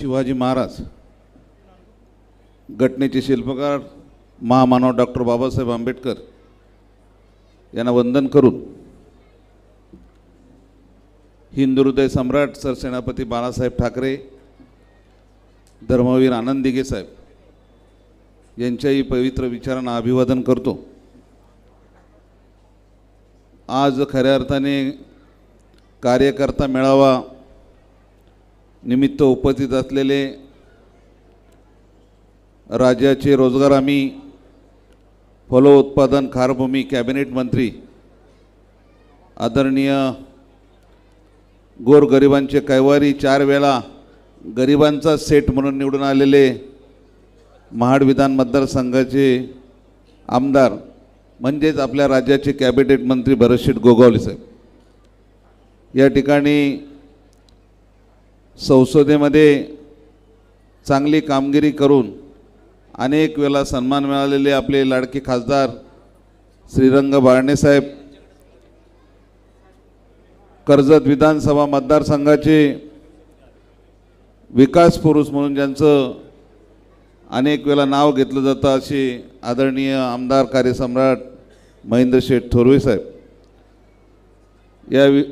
शिवाजी महाराज घटनेचे शिल्पकार महामानव डॉक्टर बाबासाहेब आंबेडकर यांना वंदन करून हिंदू हृदय सम्राट सरसेनापती बाळासाहेब ठाकरे धर्मवीर आनंद दिघे साहेब यांच्याही पवित्र विचारांना अभिवादन करतो. आज खऱ्या अर्थाने कार्यकर्ता मेळावा निमित्त उपस्थित असलेले राज्याचे रोजगार हमी फलोत्पादन खारभूमी कॅबिनेट मंत्री आदरणीय गोरगरिबांचे कैवारी चार वेळा गरिबांचा सेट म्हणून निवडून आलेले महाड विधान मतदारसंघाचे आमदार म्हणजेच आपल्या राज्याचे कॅबिनेट मंत्री भरतशेठ गोगावले साहेब. या ठिकाणी संसदेमध्ये चांगली कामगिरी करून अनेक वेळा सन्मान मिळालेले आपले लाडके खासदार श्रीरंग बाळणेसाहेब कर्जत विधानसभा मतदारसंघाचे विकास पुरुष म्हणून ज्यांचं अनेक वेळा नाव घेतलं जातं असे आदरणीय आमदार कार्यसम्राट महेंद्र शेठ थोरवे साहेब. या वि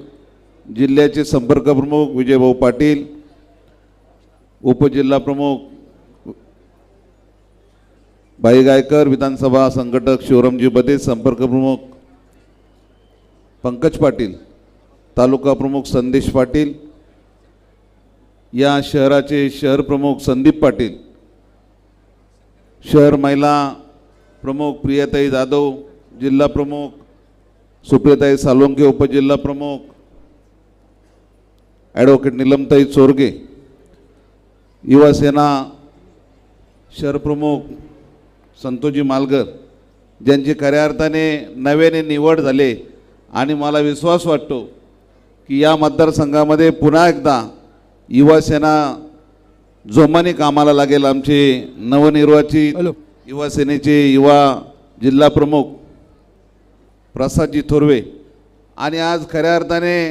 जिल्ह्याचे संपर्क प्रमुख विजयभाऊ पाटील उपजिल्हा प्रमुख भाई गायकर विधानसभा संघटक शिवरामजी बदे संपर्क प्रमुख पंकज पाटील तालुका प्रमुख संदेश पाटील या शहराचे शहर प्रमुख संदीप पाटील शहर महिला प्रमुख प्रियाताई जाधव जिल्हा प्रमुख सुप्रियाताई सालोंके उपजिल्हा प्रमुख ॲडव्होकेट निलमताई चोरगे युवा सेना शहर प्रमुख संतोजी मालगर ज्यांची खऱ्या अर्थाने नव्याने निवड झाले आणि मला विश्वास वाटतो की या मतदारसंघामध्ये पुन्हा एकदा युवा सेना जोमाने कामाला लागेल आमचे नवनिर्वाचित हॅलो. युवा सेनेचे युवा जिल्हा प्रमुख प्रसादजी थोरवे. आणि आज खऱ्या अर्थाने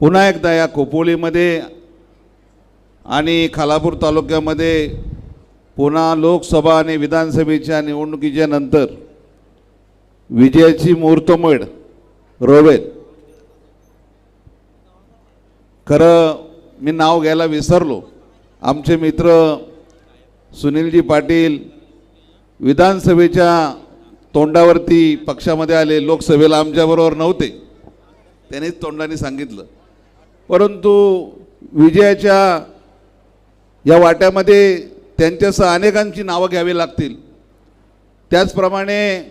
पुन्हा एकदा या खोपोलीमध्ये आणि खालापूर तालुक्यामध्ये पुन्हा लोकसभा आणि विधानसभेच्या निवडणुकीच्या नंतर विजयाची मुहूर्तमेढ रोवेल. खरं मी नाव घ्यायला विसरलो. आमचे मित्र सुनीलजी पाटील विधानसभेच्या तोंडावरती पक्षामध्ये आले लोकसभेला आमच्याबरोबर नव्हते. त्यांनीच तोंडाने सांगितलं. परंतु विजयाच्या या वाट्यामध्ये त्यांच्यासह अनेकांची नावं घ्यावी लागतील. त्याचप्रमाणे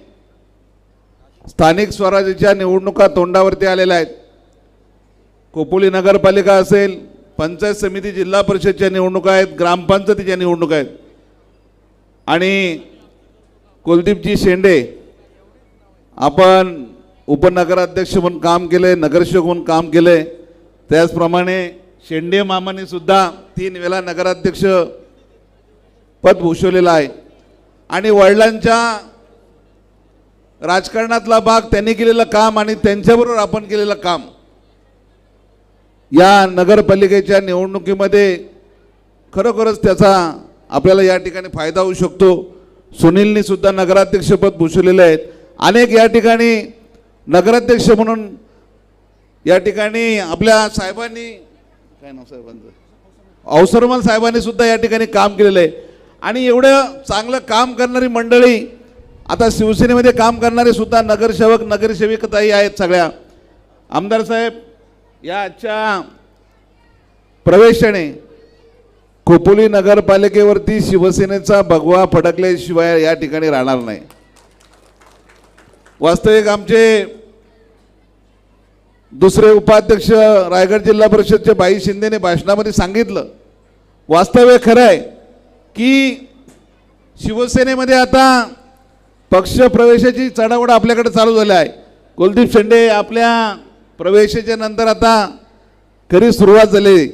स्थानिक स्वराज्याच्या निवडणुका तोंडावरती आलेल्या आहेत. कोपोली नगरपालिका असेल पंचायत समिती जिल्हा परिषदच्या निवडणुका आहेत ग्रामपंचायतीच्या निवडणुका आहेत. आणि कुलदीपजी शेंडे आपण उपनगराध्यक्ष म्हणून काम केले नगरसेवक म्हणून काम केले. त्याचप्रमाणे शेंडे मामाने सुद्धा तीन वेळा नगराध्यक्ष पद भूषवलेलं आहे. आणि वडिलांच्या राजकारणातला भाग त्यांनी केलेलं काम आणि त्यांच्याबरोबर आपण केलेलं काम. या नगरपालिकेच्या निवडणुकीमध्ये खरोखरच त्याचा आपल्याला या ठिकाणी फायदा होऊ शकतो. सुनीलनी सुद्धा नगराध्यक्षपद भूषवलेले आहेत अनेक या ठिकाणी नगराध्यक्ष म्हणून या ठिकाणी आपल्या साहेबांनी काय नाव साहेबांचं? अवसरमल साहेबांनी सुद्धा या ठिकाणी काम केलेलं आहे. आणि एवढं चांगलं काम करणारी मंडळी आता शिवसेनेमध्ये काम करणारे सुद्धा नगरसेवक नगरसेविकताही आहेत सगळ्या. आमदार साहेब या आजच्या प्रवेशाने खोपोली नगरपालिकेवरती शिवसेनेचा भगवा फडकल्याशिवाय या ठिकाणी राहणार नाही. वास्तविक आमचे दुसरे उपाध्यक्ष रायगड जिल्हा परिषदचे बाई शिंदेने भाषणामध्ये सांगितलं. वास्तव्य खरं आहे की शिवसेनेमध्ये आता पक्ष प्रवेशाची चढावड आपल्याकडे चालू झाली आहे. कुलदीप शेंडे आपल्या प्रवेशाच्या नंतर आता खरी सुरुवात झाली.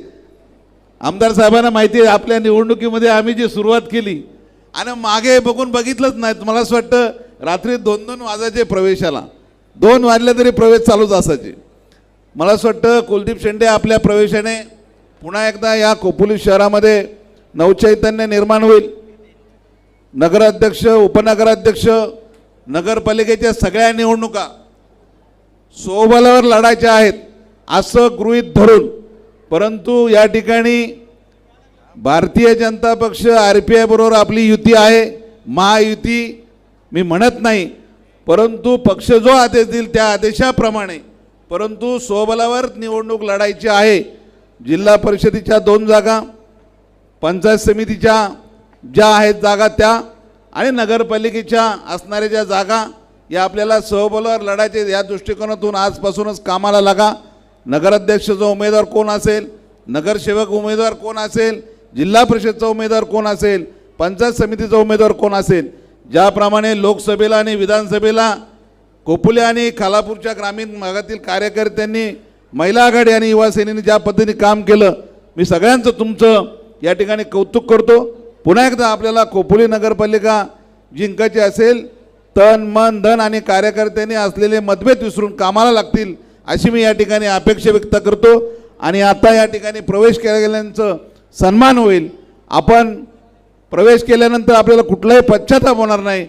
आमदार साहेबांना माहिती आहे आपल्या निवडणुकीमध्ये आम्ही जी सुरुवात केली आणि मागे बघून बघितलंच नाही. मला असं वाटतं रात्री दोन दोन वाजायचे प्रवेशाला. दोन वाजले तरी प्रवेश चालूच असायचे. मला असं वाटतं कुलदीप शेंडे आपल्या प्रवेशाने पुन्हा एकदा या कोपुली शहरामध्ये नवचैतन्य निर्माण होईल. नगराध्यक्ष उपनगराध्यक्ष नगरपालिकेच्या सगळ्या निवडणुका सोबलावर लढायच्या आहेत असं गृहीत धरून. परंतु या ठिकाणी भारतीय जनता पक्ष आर पी आयबरोबर आपली युती आहे महायुती मी म्हणत नाही. परंतु पक्ष जो आदेश देईल त्या आदेशाप्रमाणे परंतु स्वबलावर निवडणूक लढायची आहे. जिल्हा परिषदेच्या दोन जागा पंचायत समितीच्या ज्या आहेत जागा त्या आणि नगरपालिकेच्या असणाऱ्या ज्या जागा या आपल्याला सहबलावर लढायचे या दृष्टिकोनातून आजपासूनच कामाला लागा. नगराध्यक्षाचा उमेदवार कोण असेल? नगरसेवक उमेदवार कोण असेल? जिल्हा परिषदचा उमेदवार कोण असेल? पंचायत समितीचा उमेदवार कोण असेल? ज्याप्रमाणे लोकसभेला आणि विधानसभेला कोपुले आणि खालापूरच्या ग्रामीण भागातील कार्यकर्त्यांनी महिला आघाडी आणि युवा सेनेने ज्या पद्धतीने काम केलं मी सगळ्यांचं तुमचं या ठिकाणी कौतुक करतो. पुन्हा एकदा आपल्याला कोपुली नगरपालिका जिंकायची असेल तन मन धन आणि कार्यकर्त्यांनी असलेले मतभेद विसरून कामाला लागतील अशी मी या ठिकाणी अपेक्षा व्यक्त करतो. आणि आता या ठिकाणी प्रवेश केल्या गेल्यांचं सन्मान होईल. आपण प्रवेश केल्यानंतर आपल्याला कुठलाही पश्चाताप होणार नाही.